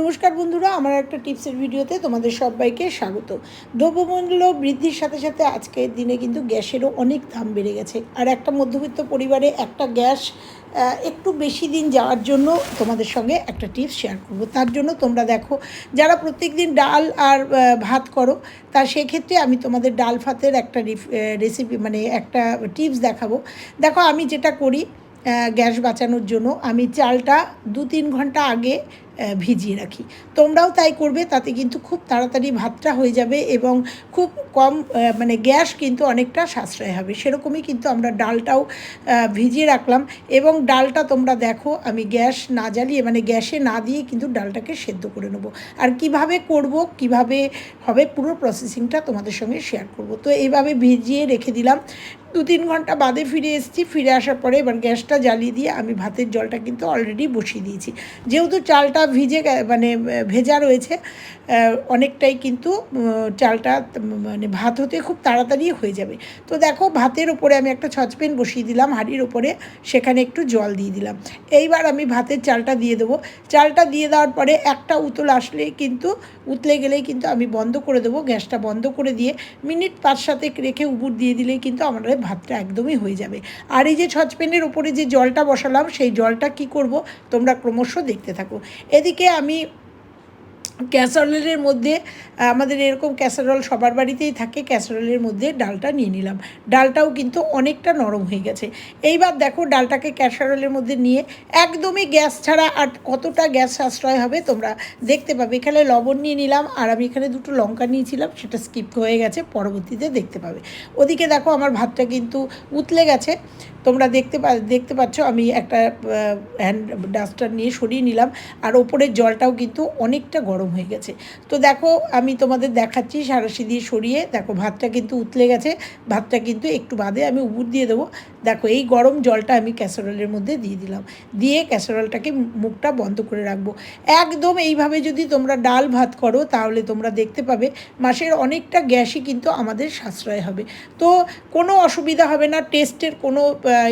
নমস্কার বন্ধুরা, আমার একটা টিপসের ভিডিওতে তোমাদের সবাইকে স্বাগত। দ্রব্যমূল্য বৃদ্ধির সাথে সাথে আজকের দিনে কিন্তু গ্যাসেরও অনেক দাম বেড়ে গেছে। আর একটা মধ্যবিত্ত পরিবারে একটা গ্যাস একটু বেশি দিন যাওয়ার জন্য তোমাদের সঙ্গে একটা টিপস শেয়ার করব। তার জন্য তোমরা দেখো, যারা প্রত্যেক দিন ডাল আর ভাত করো, তা সেক্ষেত্রে আমি তোমাদের ডাল ভাতের একটা রেসিপি মানে একটা টিপস দেখাবো। দেখো, আমি যেটা করি গ্যাস বাঁচানোর জন্য, আমি চালটা দু তিন ঘণ্টা আগে ভিজিয়ে রাখি। তোমরাও তাই করবে, তাতে কিন্তু খুব তাড়াতাড়ি ভাতটা হয়ে যাবে এবং খুব কম মানে গ্যাস কিন্তু অনেকটা সাশ্রয় হবে। সেরকমই কিন্তু আমরা ডালটাও ভিজিয়ে রাখলাম এবং ডালটা তোমরা দেখো, আমি গ্যাস না জ্বালিয়ে মানে গ্যাসে না দিয়ে কিন্তু ডালটাকে সেদ্ধ করে নেব। আর কীভাবে করব, কীভাবে হবে, পুরো প্রসেসিংটা তোমাদের সঙ্গে শেয়ার করব। তো এইভাবে ভিজিয়ে রেখে দিলাম। দু তিন ঘণ্টা বাদে ফিরে এসেছি, ফিরে আসার পরে এবার গ্যাসটা জ্বালিয়ে দিয়ে আমি ভাতের জলটা কিন্তু অলরেডি বসিয়ে দিয়েছি। যেহেতু চালটা ভিজে মানে ভেজা রয়েছে অনেকটাই কিন্তু চালটা মানে ভাত হতে খুব তাড়াতাড়ি হয়ে যাবে। তো দেখো, ভাতের ওপরে আমি একটা ছচপেন বসিয়ে দিলাম, হাঁড়ির ওপরে সেখানে একটু জল দিয়ে দিলাম। এইবার আমি ভাতের চালটা দিয়ে দেবো। চালটা দিয়ে দেওয়ার পরে একটা উতল আসলে কিন্তু, উতলে গেলেই কিন্তু আমি বন্ধ করে দেবো, গ্যাসটা বন্ধ করে দিয়ে মিনিট পাঁচ সাথে রেখে উপুর দিয়ে দিলেই কিন্তু আমাদের ভাতটা একদমই হয়ে যাবে। আর এই যে ছচপেনের ওপরে যে জলটা বসালাম, সেই জলটা কি করব, তোমরা ক্রমশ দেখতে থাকো। এদিকে আমি ক্যাসারোলের মধ্যে আমাদের এরকম ক্যাসারোল সবার বাড়িতেই থাকে, ক্যাসারোলের মধ্যে ডালটা নিয়ে নিলাম। ডালটাও কিন্তু অনেকটা নরম হয়ে গেছে। এইবার দেখো ডালটাকে ক্যাসারোলের মধ্যে নিয়ে একদমই গ্যাস ছাড়া আর কতটা গ্যাস সাশ্রয় হবে তোমরা দেখতে পাবে। এখানে লবণ নিয়ে নিলাম আর আমি এখানে দুটো লঙ্কা নিয়েছিলাম, সেটা স্কিপ হয়ে গেছে, পরবর্তীতে দেখতে পাবে। ওদিকে দেখো আমার ভাতটা কিন্তু উতলে গেছে। তোমরা দেখতে পা, দেখতে পাচ্ছ আমি একটা হ্যান্ড ডাস্টার নিয়ে সরিয়ে নিলাম। আর ওপরের জলটাও কিন্তু অনেকটা গরম হয়ে গেছে। তো দেখো, আমি তোমাদের দেখাচ্ছি সারাশি দিয়ে সরিয়ে। দেখো, ভাতটা কিন্তু উতলে গেছে। ভাতটা কিন্তু একটু বাদে আমি উবুর দিয়ে দেবো। দেখো, এই গরম জলটা আমি ক্যাসারোলের মধ্যে দিয়ে দিলাম। দিয়ে ক্যাসারোলটাকে মুখটা বন্ধ করে রাখব। একদম এইভাবে যদি তোমরা ডাল ভাত করো, তাহলে তোমরা দেখতে পাবে মাসের অনেকটা গ্যাসই কিন্তু আমাদের সাশ্রয় হবে। তো কোনো অসুবিধা হবে না, টেস্টের কোনো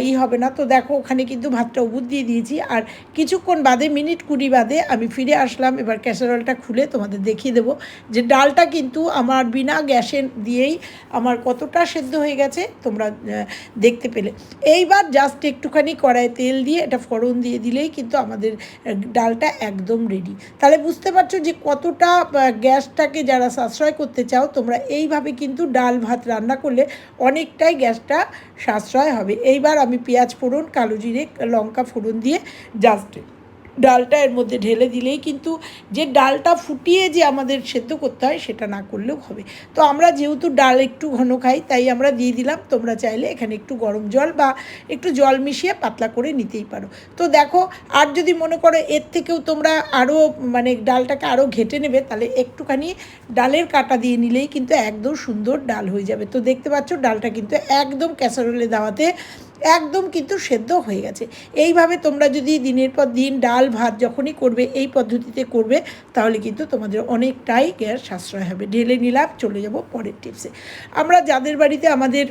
ই হবে না। তো দেখো, ওখানে কিন্তু ভাতটা উবুর দিয়ে দিয়েছি। আর কিছুক্ষণ বাদে, মিনিট কুড়ি বাদে আমি ফিরে আসলাম। এবার ক্যাসারোলটা খুলে তোমাদের দেখিয়ে দেবো যে ডালটা কিন্তু আমার বিনা গ্যাসে দিয়েই আমার কতটা সেদ্ধ হয়ে গেছে তোমরা দেখতে পেলে। এইবার জাস্ট একটুখানি কড়াই তেল দিয়ে এটা ফোড়ন দিয়ে দিলেই কিন্তু আমাদের ডালটা একদম রেডি তাহলে বুঝতে পারছ যে কতটা গ্যাসটাকে যারা সাশ্রয় করতে চাও, তোমরা এইভাবে কিন্তু ডাল ভাত রান্না করলে অনেকটাই গ্যাসটা সাশ্রয় হবে। এইবার আমি পেঁয়াজ ফোড়ন, কালো জিরে, লঙ্কা ফোড়ন দিয়ে জাস্ট ডালটা এর মধ্যে ঢেলে দিলেই কিন্তু যে ডালটা ফুটিয়ে যে আমাদের সেদ্ধ করতে হয় সেটা না করলেও হবে। তো আমরা যেহেতু ডাল একটু ঘন খাই, তাই আমরা দিয়ে দিলাম। তোমরা চাইলে এখানে একটু গরম জল বা একটু জল মিশিয়ে পাতলা করে নিতেই পারো। তো দেখো, আর যদি মনে করো এর থেকেও তোমরা আরও মানে ডালটাকে আরও ঘেটে নেবে, তাহলে একটুখানি ডালের কাটা দিয়ে নিলেই কিন্তু একদম সুন্দর ডাল হয়ে যাবে। তো দেখতে পাচ্ছ, ডালটা কিন্তু একদম ক্যাসারোলে দেওয়াতে একদম কিন্তু সেদ্ধ হয়ে গেছে। এইভাবে তোমরা যদি দিনের পর দিন ডাল, ভাত যখনই করবে, এই পদ্ধতিতে করবে, তাহলে কিন্তু তোমাদের অনেকটাই গ্যাস সাশ্রয় হবে। ঢেলে নিলাম, চলে যাব পরের টিপসে আমরা যাদের বাড়িতে আমাদের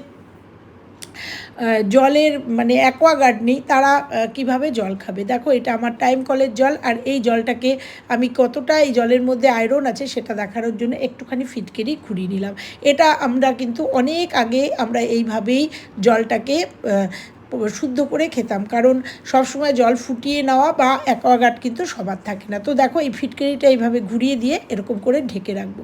জলের মানে অ্যাকোয়াগার্ড নেই তারা কীভাবে জল খাবে? দেখো, এটা আমার টাইম কলের জল, আর এই জলটাকে আমি কতটা এই জলের মধ্যে আয়রন আছে সেটা দেখানোর জন্য একটুখানি ফিটকেরি ঘুরিয়ে নিলাম। এটা আমরা কিন্তু অনেক আগে আমরা এইভাবেই জলটাকে শুদ্ধ করে খেতাম। কারণ সবসময় জল ফুটিয়ে নেওয়া বা অ্যাকোয়াগার্ড কিন্তু সবার থাকে না। তো দেখো, এই ফিটকারিটা এইভাবে ঘুরিয়ে দিয়ে এরকম করে ঢেকে রাখব।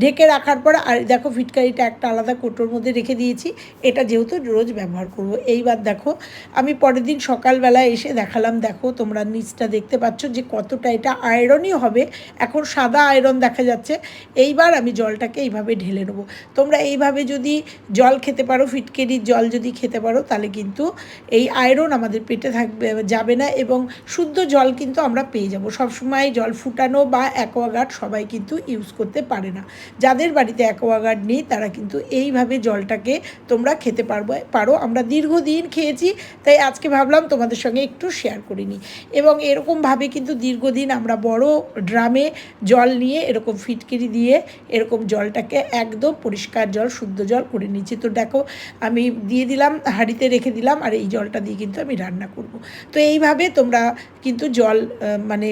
ঢেকে রাখার পর আর দেখো, ফিটকারিটা একটা আলাদা কোটোর মধ্যে রেখে দিয়েছি। এটা যেহেতু রোজ ব্যবহার করব। এইবার দেখো, আমি পরের দিন সকালবেলা এসে দেখালাম, দেখো তোমরা নিচটা দেখতে পাচ্ছ যে কতটা এটা আয়রনই হবে। এখন সাদা আয়রন দেখা যাচ্ছে। এইবার আমি জলটাকে এইভাবে ঢেলে নেব। তোমরা এইভাবে যদি জল খেতে পারো, ফিটকেরির জল যদি খেতে পারো, তাহলে কিন্তু এই আয়রন আমাদের পেটে থাকবে, যাবে না এবং শুদ্ধ জল কিন্তু আমরা পেয়ে যাব। সবসময় জল ফুটানো বা অ্যাকোয়াগার্ড সবাই কিন্তু ইউজ করতে পারে না। যাদের বাড়িতে অ্যাকোয়াগার্ড নেই, তারা কিন্তু এইভাবে জলটাকে তোমরা খেতে পারব, পারো। আমরা দীর্ঘদিন খেয়েছি, তাই আজকে ভাবলাম তোমাদের সঙ্গে একটু শেয়ার করে নিই। এবং এরকমভাবে কিন্তু দীর্ঘদিন আমরা বড় ড্রামে জল নিয়ে এরকম ফিটকিরি দিয়ে এরকম জলটাকে একদম পরিষ্কার জল, শুদ্ধ জল করে নিচ্ছি। তো দেখো, আমি দিয়ে দিলাম, হাঁড়িতে রেখে দিলাম, আর এই জলটা দিয়ে কিন্তু আমি রান্না করব। তো এইভাবে তোমরা কিন্তু জল মানে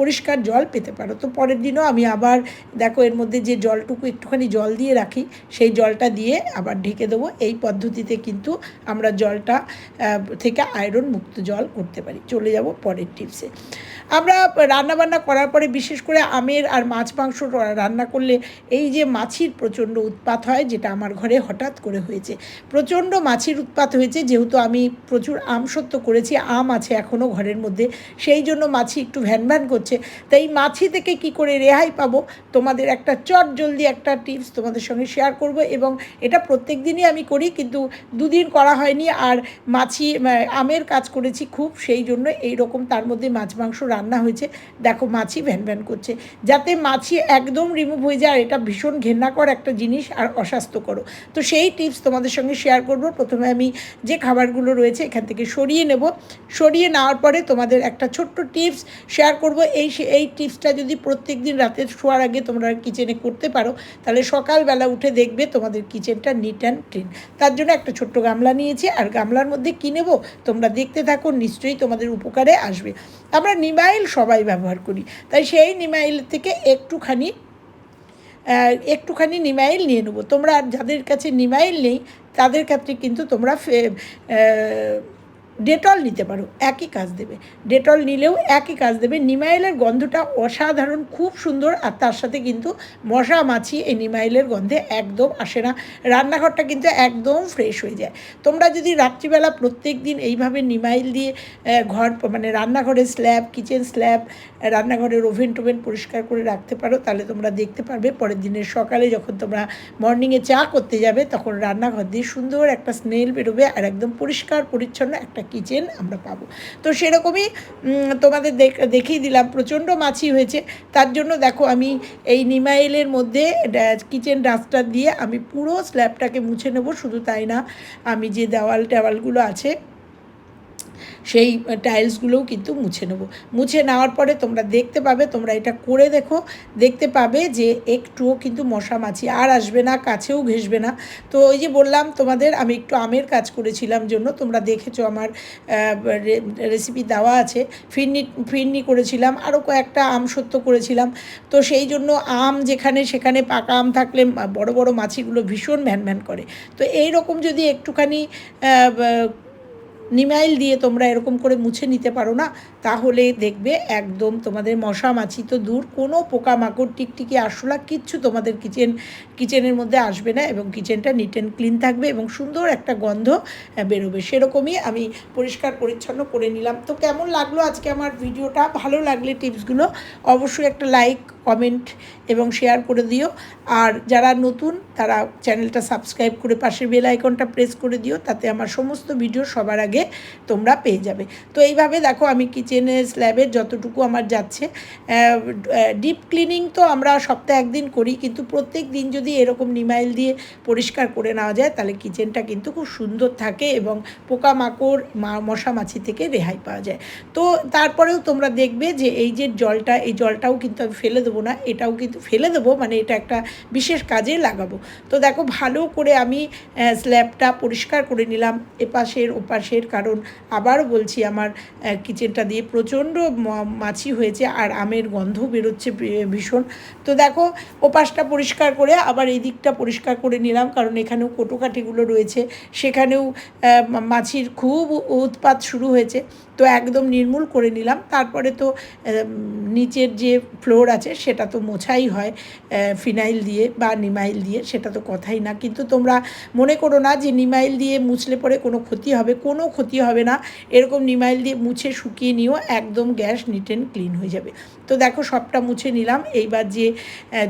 পরিষ্কার জল পেতে পারো। তো পরের দিনও আমি আবার দেখো এর মধ্যে যে জলটুকু একটুখানি জল দিয়ে রাখি, সেই জলটা দিয়ে আবার ঢেকে দেবো। এই পদ্ধতিতে কিন্তু আমরা জলটা থেকে আয়রন মুক্ত জল করতে পারি। চলে যাব পরের টিপসে। আমরা রান্নাবান্না করার পরে বিশেষ করে আমের আর মাছ মাংস রান্না করলে এই যে মাছির প্রচণ্ড উৎপাত হয়, যেটা আমার ঘরে হঠাৎ করে হয়েছে। প্রচণ্ড মাছির উৎপাত হয়েছে, যেহেতু আমি প্রচুর আম সত্য করেছি, আম আছে এখনও ঘরের মধ্যে, সেই জন্য মাছি একটু ভ্যান ভ্যান করছে। তাই মাছি থেকে কি করে রেহাই পাবো? তোমাদের একটা চট জলদি একটা টিপস তোমাদের সঙ্গে শেয়ার করব এবং এটা প্রত্যেক দিনই আমি করি, কিন্তু দুদিন করা হয়নি আর মাছি আমের কাজ করেছি খুব, সেই জন্য এই রকম তার মধ্যে মাছ মাংস রান্না হয়েছে। দেখো মাছি ভ্যান ভ্যান করছে। যাতে মাছি একদম রিমুভ হয়ে যায়, আর এটা ভীষণ ঘেন্নাকর একটা জিনিস আর অস্বাস্থ্যকর তো সেই টিপস তোমাদের সঙ্গে শেয়ার করব। প্রথমে আমি যে খাবারগুলো রয়েছে এখান থেকে সরিয়ে নেব। সরিয়ে নেওয়ার পরে তোমাদের একটা ছোট্ট টিপস শেয়ার করব। এই এই টিপসটা যদি প্রত্যেক দিন রাতে শোয়ার আগে তোমরা কিচেনে করতে পারো, তাহলে সকালবেলা উঠে দেখবে তোমাদের কিচেনটা নিট অ্যান্ড ক্লিন তার জন্য একটা ছোট্ট গামলা নিয়েছি, আর গামলার মধ্যে কী নেব তোমরা দেখতে থাকো, নিশ্চয়ই তোমাদের উপকারে আসবে। আমরা নিমাইল সবাই ব্যবহার করি। তাই সেই নিমাইল থেকে একটুখানি একটুখানি নিমাইল নিয়ে নেব। তোমরা যাদের কাছে নিমাইল নেই, তাদের ক্ষেত্রে কিন্তু তোমরা ডেটল নিতে পারো, একই কাজ দেবে। ডেটল নিলেও একই কাজ দেবে। নিমাইলের গন্ধটা অসাধারণ, খুব সুন্দর, আর তার সাথে কিন্তু মশা মাছি, এই নিমাইলের গন্ধে একদম আসে না। রান্নাঘরটা কিন্তু একদম ফ্রেশ হয়ে যায়। তোমরা যদি রাত্রিবেলা প্রত্যেক দিন এইভাবে নিমাইল দিয়ে ঘর মানে রান্নাঘরের স্ল্যাব কিচেন স্ল্যাব রান্নাঘরের ওভেন টোভেন পরিষ্কার করে রাখতে পারো, তাহলে তোমরা দেখতে পারবে পরের দিনের সকালে যখন তোমরা মর্নিংয়ে চা করতে যাবে, তখন রান্নাঘর দিয়ে সুন্দর একটা স্মেল বেরোবে, আর একদম পরিষ্কার, পরিচ্ছন্ন একটা কিচেন আমরা পাব। তো সেরকমই তোমাদের দেখ- দেখিয়ে দিলাম, প্রচণ্ড মাছি হয়েছে। তার জন্য দেখো আমি এই নিমাইলের মধ্যে কিচেন ডাস্টার দিয়ে আমি পুরো স্ল্যাবটাকে মুছে নেব, শুধু তাই না, আমি যে দেওয়াল টেওয়ালগুলো আছে সেই টাইলসগুলোও কিন্তু মুছে নেব। মুছে নেওয়ার পরে তোমরা দেখতে পাবে, তোমরা এটা করে দেখো। দেখতে পাবে যে একটুও কিন্তু মশা মাছি আর আসবে না, কাছেও ঘেসবে না। তো ওই যে বললাম তোমাদের, আমি একটু আমের কাজ করেছিলাম জন্য। তোমরা দেখেছ আমার রেসিপি দেওয়া আছে। ফিরনি ফিরনি করেছিলাম আরও কয়েকটা আম সত্য করেছিলাম। তো সেই জন্য আম যেখানে সেখানে পাকা আম থাকলে বড় বড় মাছিগুলো ভীষণ ভ্যান ভ্যান করে। তো এই রকম যদি একটুখানি নিমাইল দিয়ে তোমরা এরকম করে মুছে নিতে পারো না, তাহলে দেখবে একদম তোমাদের মশা মাছি তো দূর, কোনো পোকামাকড়, টিকটিকি, আরশোলা কিচ্ছু তোমাদের কিচেন, কিচেনের মধ্যে আসবে না এবং কিচেনটা নিট অ্যান্ড ক্লিন থাকবে এবং সুন্দর একটা গন্ধ বেরোবে। সেরকমই আমি পরিষ্কার পরিচ্ছন্ন করে নিলাম। তো কেমন লাগল আজকে আমার ভিডিওটা? ভালো লাগলে টিপসগুলো অবশ্যই একটা লাইক কমেন্ট এবং শেয়ার করে দিও। আর যারা নতুন, তারা চ্যানেলটা সাবস্ক্রাইব করে পাশের বেল আইকনটা প্রেস করে দিও, তাতে আমার সমস্ত ভিডিও সবার আগে তোমরা পেয়ে যাবে। তো এইভাবে দেখো, আমি কিচেনের স্ল্যাবের যতটুকু আমার যাচ্ছে ডিপ ক্লিনিং তো আমরা সপ্তাহে একদিন করি, কিন্তু প্রত্যেক দিন যদি এরকম নিমাইল দিয়ে পরিষ্কার করে নেওয়া যায়, তাহলে কিচেনটা কিন্তু খুব সুন্দর থাকে এবং পোকামাকড়, মা- মশা মাছি থেকে রেহাই পাওয়া যায়। তো তারপরেও তোমরা দেখবে যে এই যে জলটা, এই জলটাও কিন্তু আমি ফেলে দেবো। না, এটাও কিন্তু ফেলে দেবো মানে এটা একটা বিশেষ কাজে লাগাবো। তো দেখো, ভালো করে আমি স্ল্যাবটা পরিষ্কার করে নিলাম এপাশের ওপাশের, কারণ আবার বলছি আমার কিচেনটা দিয়ে প্রচণ্ড মাছি হয়েছে আর আমের গন্ধ বেরোচ্ছে ভীষণ। তো দেখো, ওপাশটা পরিষ্কার করে আবার এই দিকটা পরিষ্কার করে নিলাম, কারণ এখানেও কোটোকাঠিগুলো রয়েছে, সেখানেও মাছির খুব উৎপাত শুরু হয়েছে। তো একদম নির্মূল করে নিলাম, তারপরে তো নিচের যে ফ্লোর আছে সেটা তো মোছাই হয় ফিনাইল দিয়ে বা নিমাইল দিয়ে, সেটা তো কথাই না। কিন্তু তোমরা মনে করো না যে নিমাইল দিয়ে মুছলে পরে কোনো ক্ষতি হবে? কোনো ক্ষতি হবে না। এরকম নিমাইল দিয়ে মুছে শুকিয়ে নিও একদম গ্যাস নিট অ্যান্ড ক্লিন হয়ে যাবে। তো দেখো সবটা মুছে নিলাম। এইবার যে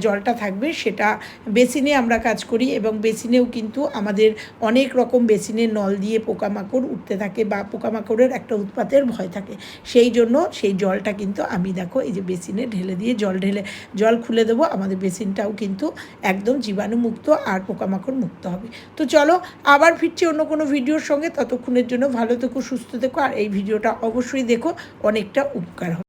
জলটা থাকবে সেটা বেসিনে আমরা কাজ করি এবং বেসিনেও কিন্তু আমাদের অনেক রকম বেসিনের নল দিয়ে পোকামাকড় উঠতে থাকে বা পোকামাকড়ের একটা উৎপাতের ভয় থাকে। সেই জন্য সেই জলটা কিন্তু আমি দেখো এই যে বেসিনে ঢেলে দিয়ে জল ঢেলে জল খুলে দেবো, আমাদের বেসিনটাও কিন্তু একদম জীবাণুমুক্ত আর পোকামাকড় মুক্ত হবে। তো চলো আবার ফিরছি অন্য কোনো ভিডিওর সঙ্গে, ততক্ষণের জন্য ভালো থেকো, সুস্থ থেকো, আর এই ভিডিওটা অবশ্যই দেখো, অনেকটা উপকার হবে।